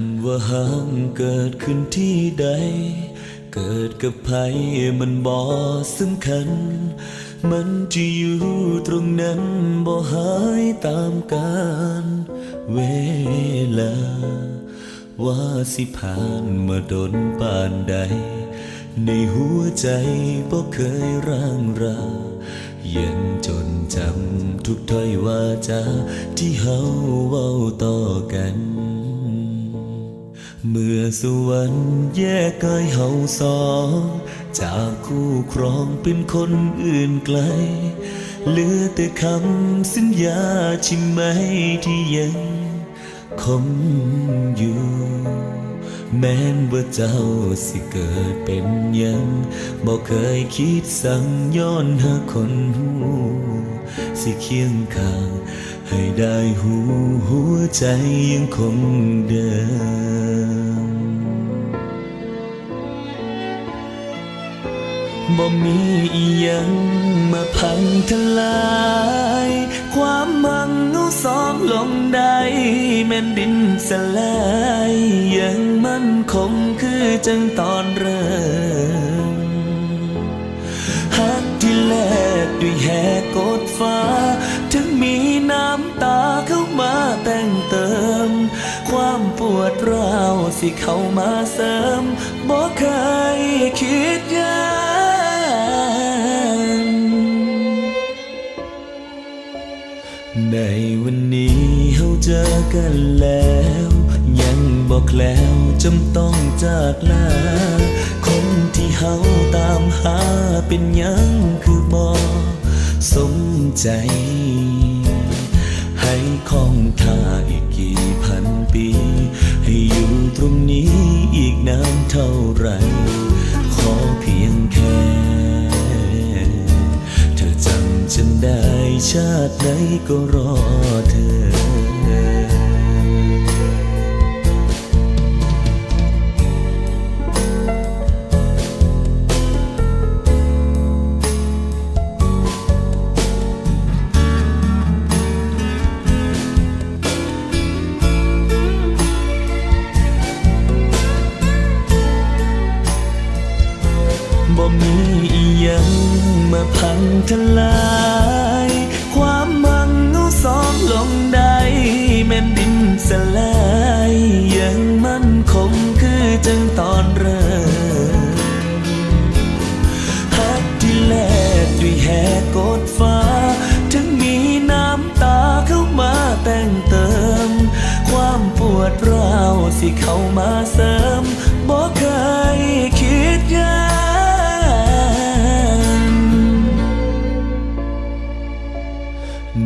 ำว่าห้างเกิดขึ้นที่ใด เกิดกับใครมันบอสำคัญ มันจะอยู่ตรงนั้นบ่หายตามกาลเวลา ว่าสิผ่านมาดนปานใด ในหัวใจบ่เคยร่างรายังจนจำทุกถ้อยว่าจาที่เฮาเว้าต่อกัน เมื่อสวรรค์แยกกายเฮาสองจากคู่ครองเป็นคนอื่นไกล เหลือแต่คำสัญญาใช่ไหมที่ยังคงอยู่ แม้นว่าเจ้าสิเกิดเป็นยังบอกเคยคิดสั่งย้อนหาคนหูสิเคียงข้าง ให้ได้หูหัวใจยังคงเดิมบ่มีอีหยังมาพังทลาย ความมังเอาสองลงได้แม่นดินสลายยังมั่นคงคือจังตอนเริ่มฮักที่แลกด้วยแหกกดฟ้า ร้าวสิเข้ามาเสริมบอกเคยคิดยังในวันนี้เฮาเจอกันแล้ว ยังบอกแล้วจำต้องจากลาคนที่เฮาตามหาเป็นยังคือบ่สมใจ ให้คองท่าอีกกี่พัน ไรขอเพียงแค่ เธอจำฉันได้ชาติไหนก็รอเธอ บ่มีอีหยังมาพังทลาย ความมังเอาสองลงได้แม่นดินสลายยังมั่นคงคือจังตอนเริ่มฮักที่แลกด้วยแหกกดฟ้า ถึงมีน้ำตาเข้ามาแต่งเติม ความปวดร้าวสิเข้ามาเสริม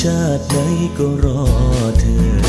ชาติไหนก็รอเธอ